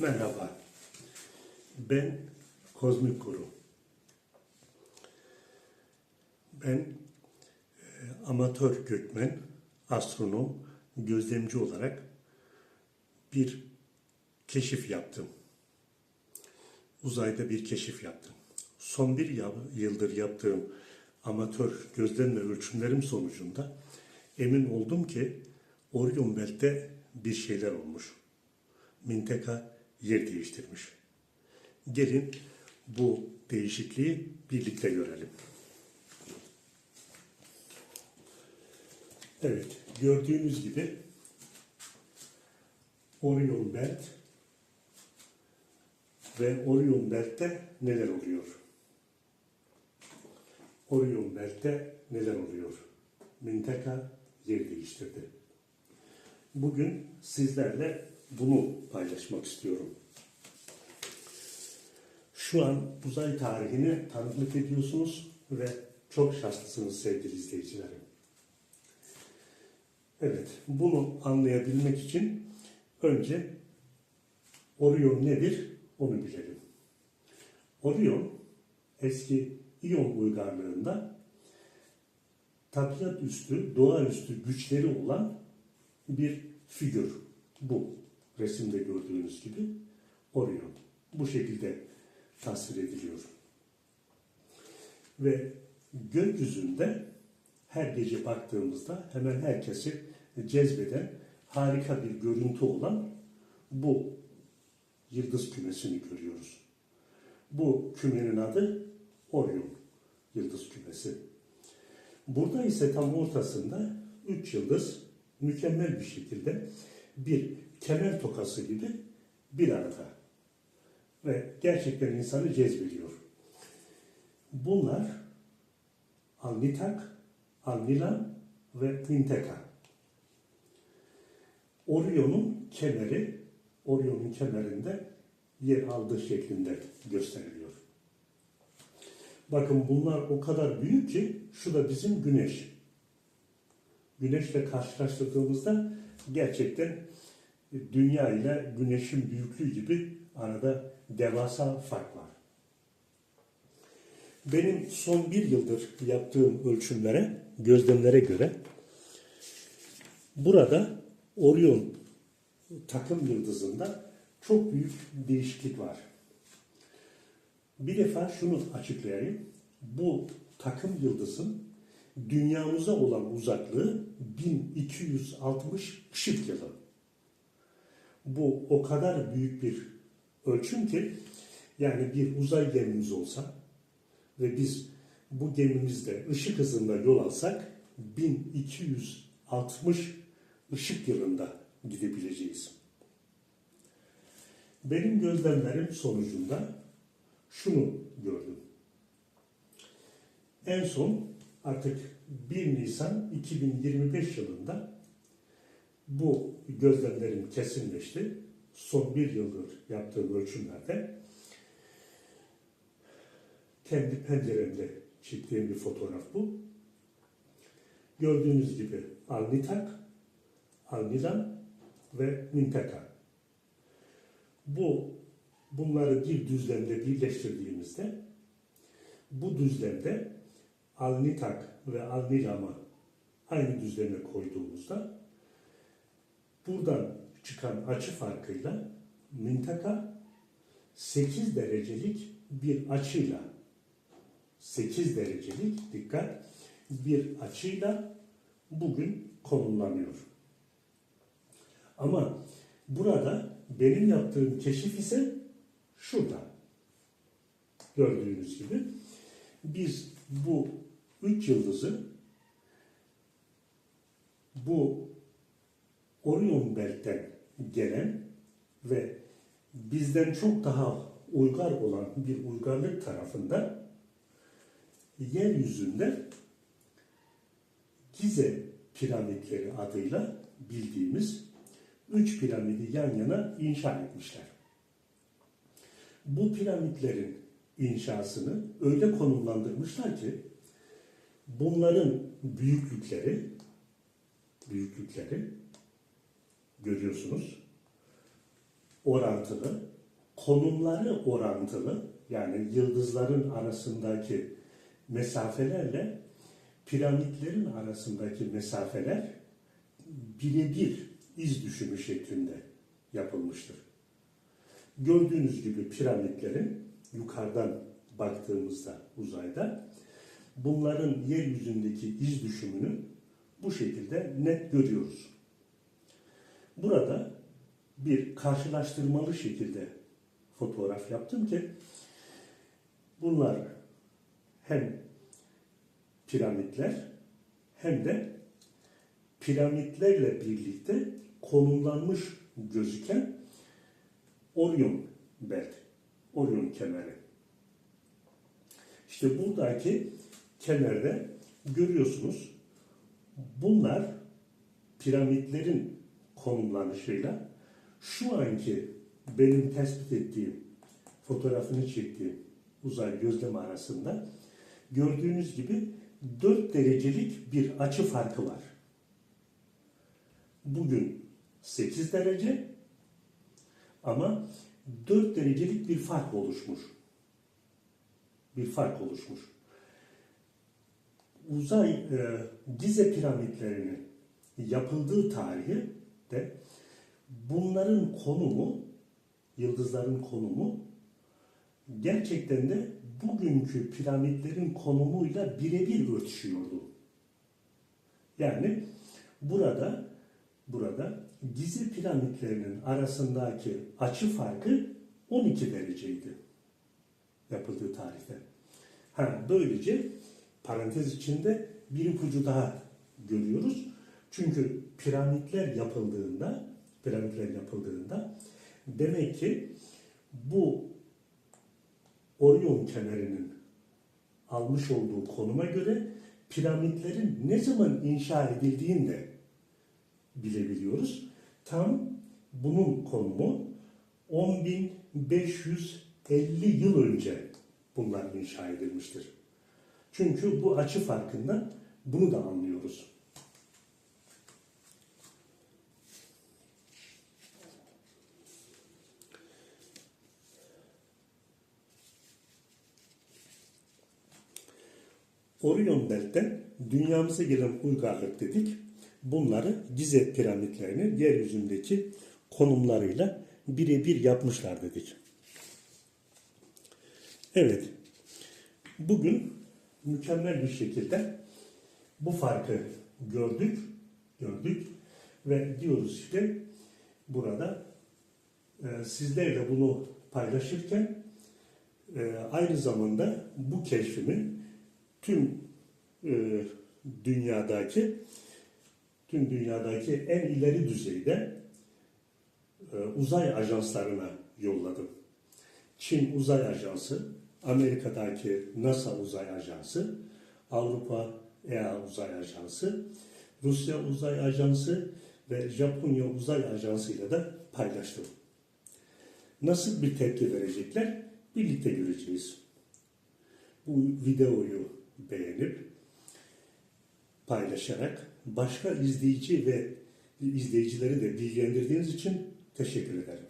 Merhaba. Ben Kozmik Guru. Ben e, amatör gökmen, astronom, gözlemci olarak bir keşif yaptım. Uzayda bir keşif yaptım. Son bir yıldır yaptığım amatör gözlem ve ölçümlerim sonucunda emin oldum ki Orion Belt'te bir şeyler olmuş. Minteka yer değiştirmiş. Gelin bu değişikliği birlikte görelim. Evet, gördüğünüz gibi Orion Belt ve Orion Belt'te neler oluyor? Orion Belt'te neler oluyor? Minteka yer değiştirdi. Bugün sizlerle bunu paylaşmak istiyorum. Şu an uzay tarihini tanıklık ediyorsunuz ve çok şanslısınız sevgili izleyicilerim. Evet, bunu anlayabilmek için önce Orion nedir onu bilelim. Orion eski İyon uygarlığında tabiat üstü, doğaüstü güçleri olan bir figür. Bu resimde gördüğünüz gibi Orion. Bu şekilde tasvir ediliyor. Ve gökyüzünde her gece baktığımızda hemen herkesi cezbeden harika bir görüntü olan bu yıldız kümesini görüyoruz. Bu kümenin adı Orion yıldız kümesi. Burada ise tam ortasında üç yıldız mükemmel bir şekilde bir kemer tokası gibi bir arada. Ve gerçekten insanı cezbediyor. Bunlar Alnitak, Alnilan ve Minteka. Orion'un kemeri, Orion'un kemerinde yer aldığı şeklinde gösteriliyor. Bakın bunlar o kadar büyük ki şu da bizim güneş. Güneşle karşılaştırdığımızda gerçekten dünya ile güneşin büyüklüğü gibi arada devasa fark var. Benim son bir yıldır yaptığım ölçümlere, gözlemlere göre burada Orion takım yıldızında çok büyük değişiklik var. Bir defa şunu açıklayayım. Bu takım yıldızın dünyamıza olan uzaklığı 1260 ışık yılı. Bu o kadar büyük bir ölçüm ki yani bir uzay gemimiz olsa ve biz bu gemimizde ışık hızında yol alsak 1260 ışık yılında gidebileceğiz. Benim gözlemlerim sonucunda şunu gördüm. En son artık 1 Nisan 2025 yılında bu gözlemlerim kesinleşti. Son bir yıldır yaptığım ölçümlerde kendi penceremde çektiğim bir fotoğraf bu. Gördüğünüz gibi Alnitak, Alnilan ve Mintaka. Bu bunları bir düzlemde birleştirdiğimizde bu düzlemde Alnitak ve Alnilam'ı aynı düzleme koyduğumuzda buradan çıkan açı farkıyla Mintaka 8 derecelik bir açıyla 8 derecelik dikkat bir açıyla bugün konumlanıyor. Ama burada benim yaptığım keşif ise şurada. Gördüğünüz gibi biz bu üç yıldızı bu Orion beltten gelen ve bizden çok daha uygar olan bir uygarlık tarafında yeryüzünde Gize piramitleri adıyla bildiğimiz üç piramidi yan yana inşa etmişler. Bu piramitlerin inşasını öyle konumlandırmışlar ki bunların büyüklükleri büyüklükleri görüyorsunuz orantılı konumları orantılı yani yıldızların arasındaki mesafelerle piramitlerin arasındaki mesafeler birebir iz düşümü şeklinde yapılmıştır. Gördüğünüz gibi piramitlerin yukarıdan baktığımızda uzayda bunların yeryüzündeki iz düşümünü bu şekilde net görüyoruz. Burada bir karşılaştırmalı şekilde fotoğraf yaptım ki bunlar hem piramitler hem de piramitlerle birlikte konumlanmış gözüken Orion belt, Orion kemeri. İşte buradaki kemerde görüyorsunuz bunlar piramitlerin konumlanışıyla şu anki benim tespit ettiğim, fotoğrafını çektiğim uzay gözlem arasında gördüğünüz gibi 4 derecelik bir açı farkı var. Bugün 8 derece ama 4 derecelik bir fark oluşmuş. Bir fark oluşmuş. Uzay e, Gize piramitlerinin yapıldığı tarihi de bunların konumu, yıldızların konumu gerçekten de bugünkü piramitlerin konumuyla birebir örtüşüyordu. Yani burada burada Gize piramitlerinin arasındaki açı farkı 12 dereceydi yapıldığı tarihte. Ha, böylece parantez içinde bir ipucu daha görüyoruz. Çünkü piramitler yapıldığında piramitler yapıldığında demek ki bu Orion kemerinin almış olduğu konuma göre piramitlerin ne zaman inşa edildiğini de bilebiliyoruz. Tam bunun konumu 10.550 yıl önce bunlar inşa edilmiştir. Çünkü bu açı farkından bunu da anlıyoruz. Orion Belt'ten dünyamıza gelen uygarlık dedik. Bunları Gize piramitlerini yeryüzündeki konumlarıyla birebir yapmışlar dedik. Evet, bugün mükemmel bir şekilde bu farkı gördük, gördük ve diyoruz ki burada e, sizlerle bunu paylaşırken e, aynı zamanda bu keşfimin tüm e, dünyadaki tüm dünyadaki en ileri düzeyde e, uzay ajanslarına yolladım. Çin Uzay Ajansı, Amerika'daki NASA Uzay Ajansı, Avrupa EA Uzay Ajansı, Rusya Uzay Ajansı ve Japonya Uzay Ajansı ile de paylaştım. Nasıl bir tepki verecekler birlikte göreceğiz. Bu videoyu beğenip paylaşarak başka izleyici ve izleyicileri de bilgilendirdiğiniz için teşekkür ederim.